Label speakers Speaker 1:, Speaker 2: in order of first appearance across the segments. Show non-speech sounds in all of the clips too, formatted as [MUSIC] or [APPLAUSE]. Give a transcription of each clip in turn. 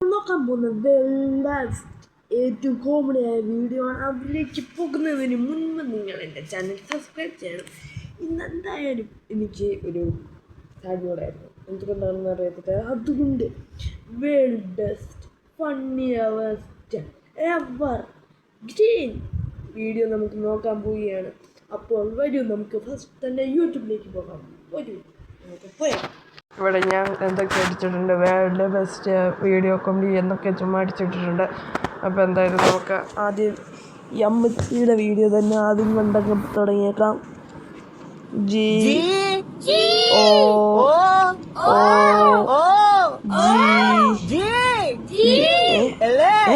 Speaker 1: നോക്കാൻ പോകുന്നത് വെല്ലാസ് ഏറ്റവും കോമഡി ആയ വീഡിയോ ആണ്. അതിലേക്ക് പോകുന്നതിന് മുൻപ് നിങ്ങൾ എന്റെ ചാനൽ സബ്സ്ക്രൈബ് ചെയ്യണം. ഇന്ന് എന്തായാലും എനിക്ക് ഒരു കാര്യങ്ങളായിരുന്നു എന്തുകൊണ്ടാണെന്ന് അറിയത്തില്ല. അതുകൊണ്ട് world best funniest ever green video നമുക്ക് നോക്കാൻ പോവുകയാണ്. അപ്പോൾ വരൂ നമുക്ക് ഫസ്റ്റ് തന്നെ യൂട്യൂബിലേക്ക് പോകാം. വരൂ നമുക്ക് പോയാം ഇവിടെ ഞാൻ എന്തൊക്കെ അടിച്ചിട്ടുണ്ട് വേൾഡ് ബെസ്റ്റ് വീഡിയോ കോമഡി എന്നൊക്കെ ചുമ്മാ അടിച്ചിട്ടിട്ടുണ്ട് അപ്പോൾ എന്തായാലും നമുക്ക് ആദ്യം ഈ അമ്മച്ചിയുടെ വീഡിയോ തന്നെ ആദ്യം കണ്ടൊക്കെ തുടങ്ങിയേക്കാം ജി ഓ ഓ ജി ഏ?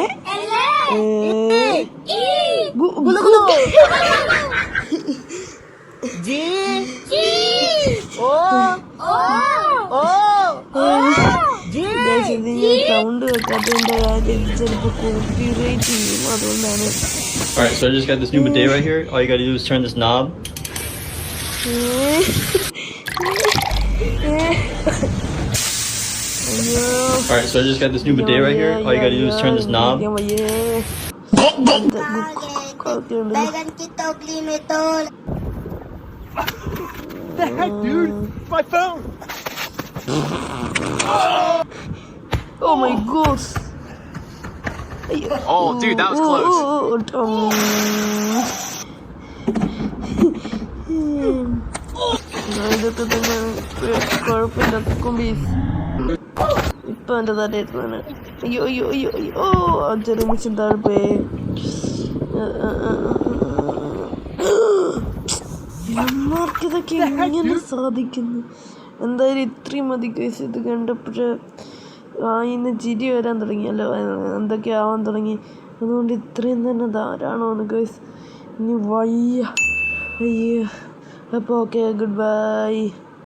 Speaker 1: ഏ? ഗു- ഗു- Guys, ഇത് ഞാൻ സൗണ്ട് വെക്കാത്തതിൻ്റെ കാര്യം ചിലപ്പോൾ കോപ്പിറൈറ്റ് ചെയ്യും അതുകൊണ്ടാണ്
Speaker 2: Alright, so I just got this new bidet right here. All you gotta do is turn this knob. [LAUGHS]
Speaker 1: അയ്യോ
Speaker 2: Alright, so I just got this new bidet right here. All you gotta do is turn this knob.
Speaker 3: Bagan kita Climitol.
Speaker 4: the heck, dude? My phone! [LAUGHS] [LAUGHS]
Speaker 1: Oh my god.
Speaker 4: Oh, dude, that was close.
Speaker 1: ഇതൊക്കെ തന്നെ കുഴപ്പമില്ലാത്ത കൊമ്പീസ് ഇപ്പൊ എന്റെ തലയിരുന്നാണ് അയ്യോ അയ്യോ അയ്യോ അയ്യോ. ചെറിയ മിഷൻ താഴ്പേ ഇതൊക്കെ എങ്ങനെ സാധിക്കുന്നു? എന്തായാലും ഇത്രയും മതി കേസ് ഇത് കണ്ടപ്പോഴ് വായിന്ന് ചിരി വരാൻ തുടങ്ങിയല്ലോ എന്തൊക്കെ ആവാൻ തുടങ്ങി. അതുകൊണ്ട് ഇത്രയും തന്നെ ധാരാളമാണ് കേസ് ഇനി വയ്യ. അയ്യോ. അപ്പോൾ ഓക്കെ ഗുഡ് ബൈ